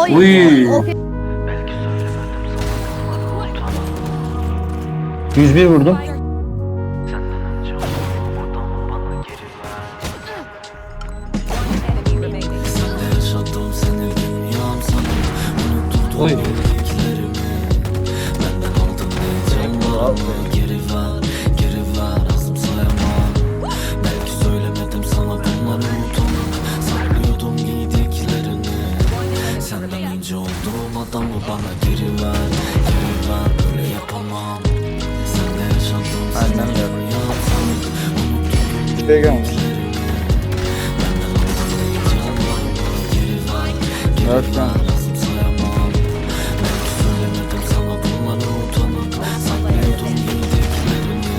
Oy. Uy. Okey. 101 vurdum. Unutturdum Oy. Heyecanlarımı Geri ver, geri ver. Azım sayamam Belki söylemedim sana bunları utanıp Saklıyordum giydiklerini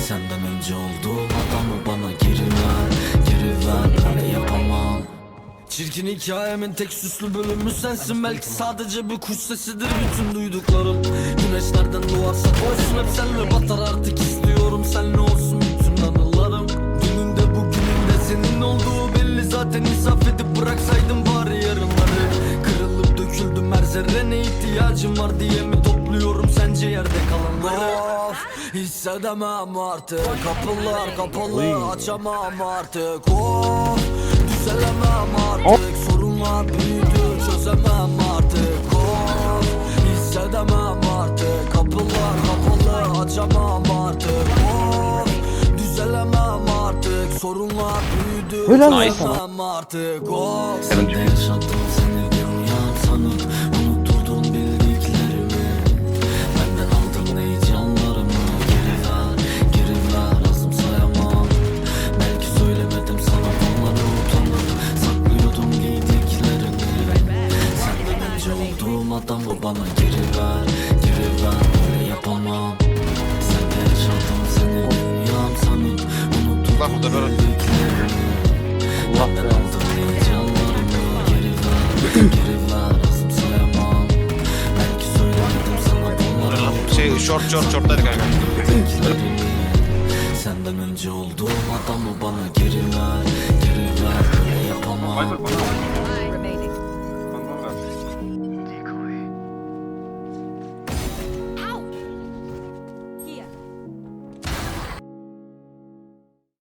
Senden önce olduğum adamı bana geri ver Geri ver böyle yapamam Çirkin hikayemin tek süslü bölümü sensin. Belki sadece bir kuş sesidir bütün duyduklarım. Güneş nereden doğarsa doğsun hep senle batar artık istiyorum. Senle olsun bütün anılarım. Dününde bugününde senin olduğu belli. Zaten insaf edip bıraksaydım bari yarınları. Kırılıp döküldüm her zerrene ihtiyacım var diye mi topluyorum sence yerde kalanları? Of hissedemem artık. Kapılar kapalı açamam artık. Of düzelemem artık. Sorunlar büyüdü çözemem artık. Of hissedemem artık. Kapılar kapalı açamam artık. Of düzelemem artık. Sorunlar büyüdü Helal çözemem artık. Of Sende yaşadım bu bana geri ver geri ver böyle yapamam Sende yaşadım seni dünyam sanıp unutturdun Bak burada böyle. bunları. Utanıp Şey short short shortlar kanka. Senden önce olduğum adamı bana geri ver Geri ver yapamam